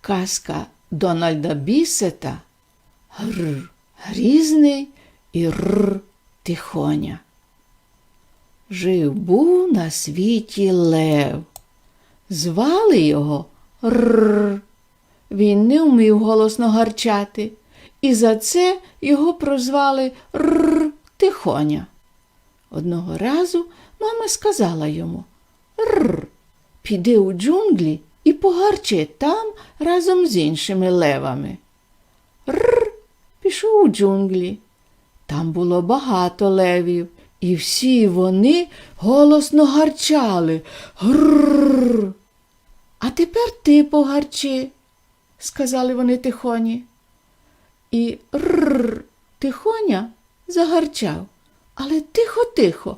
Казка Дональда Бісета Гр грізний і Р тихоня. Жив був на світі лев. Звали його Р. Він не вмів голосно гарчати, і за це його прозвали Р Тихоня. Одного разу мама сказала йому Р. Піди у джунглі і погарчи там разом з іншими левами. Р. Пішов у джунглі. Там було багато левів, і всі вони голосно гарчали. Грррр. А тепер ти погарчи, сказали вони тихоні. І рррр тихоня загарчав, але тихо-тихо.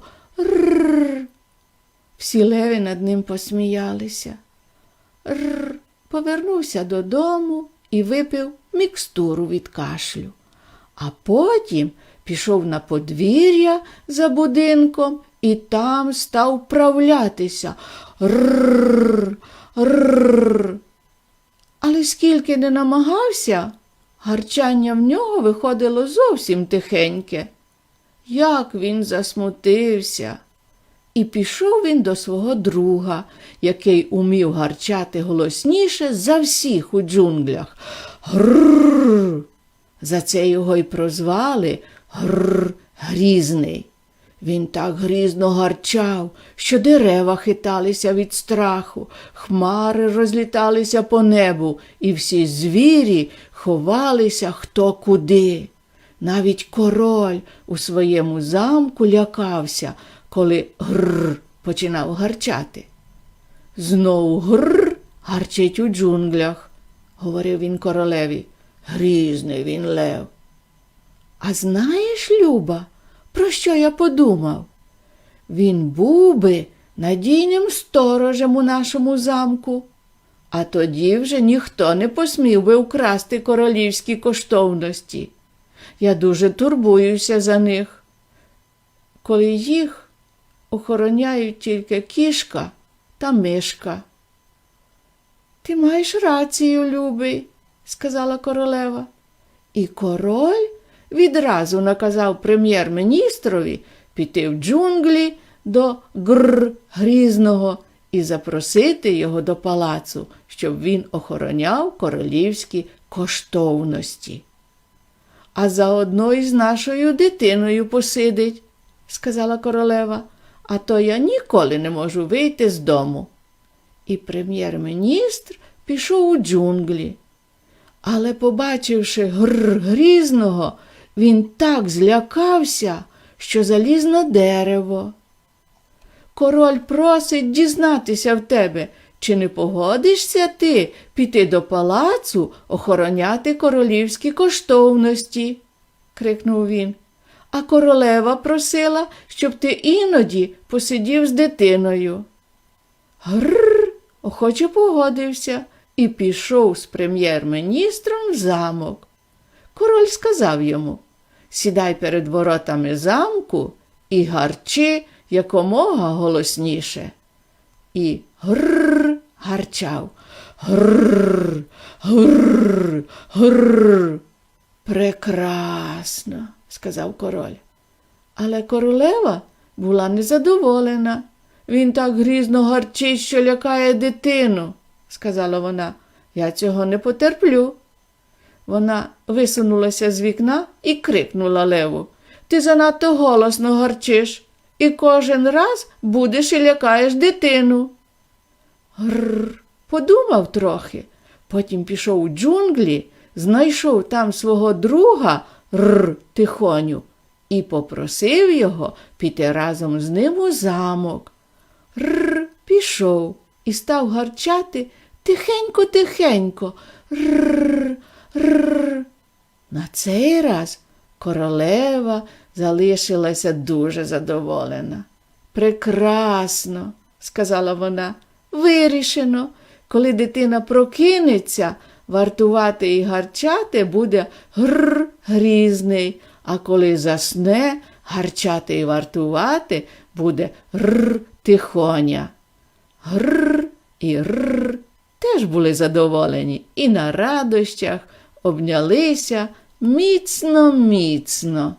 Всі леви над ним посміялися. Рррр повернувся додому і випив мікстуру від кашлю. А потім пішов на подвір'я за будинком і там став вправлятися. Рррр, рррр. Але скільки не намагався, гарчання в нього виходило зовсім тихеньке. Як він засмутився. І пішов він до свого друга, який умів гарчати голосніше за всіх у джунглях. Грррр. За це його й прозвали Грррр Грізний. Він так грізно гарчав, що дерева хиталися від страху, хмари розліталися по небу, і всі звірі ховалися хто куди. Навіть король у своєму замку лякався, коли гррр починав гарчати. Знову гррр гарчить у джунглях, говорив він королеві. Грізний він лев. А знаєш, Люба, про що я подумав? Він був би надійним сторожем у нашому замку, а тоді вже ніхто не посмів би вкрасти королівські коштовності. Я дуже турбуюся за них. Коли їх охороняють тільки кішка та мишка. Ти маєш рацію, любий, сказала королева. І король відразу наказав прем'єр-міністрові піти в джунглі до гр грізного і запросити його до палацу, щоб він охороняв королівські коштовності. А заодно із нашою дитиною посидить, сказала королева, а то я ніколи не можу вийти з дому. І прем'єр-міністр пішов у джунглі. Але, побачивши гр грізного, він так злякався, що заліз на дерево. Король просить дізнатися в тебе, чи не погодишся ти піти до палацу охороняти королівські коштовності, крикнув він. А королева просила, щоб ти іноді посидів з дитиною. Гррр, охоче погодився і пішов з прем'єр-міністром в замок. Король сказав йому сідай перед воротами замку і гарчи якомога голосніше. І гррр гарчав. Гррр, гррр, гррр. Прекрасно, сказав король. Але королева була незадоволена. Він так грізно гарчить, що лякає дитину, сказала вона. Я цього не потерплю. Вона висунулася з вікна і крикнула леву. Ти занадто голосно гарчиш і кожен раз будеш і лякаєш дитину. Гррр, подумав трохи, потім пішов у джунглі, знайшов там свого друга Рр тихоню і попросив його піти разом з ним у замок. Рр пішов і став гарчати тихенько-тихенько. Рр. Рр. На цей раз королева залишилася дуже задоволена. Прекрасно, сказала вона, вирішено, коли дитина прокинеться, вартувати і гарчати буде гр грізний, а коли засне, гарчати і вартувати буде р тихоня. Гр і р теж були задоволені і на радощах обнялися міцно, міцно.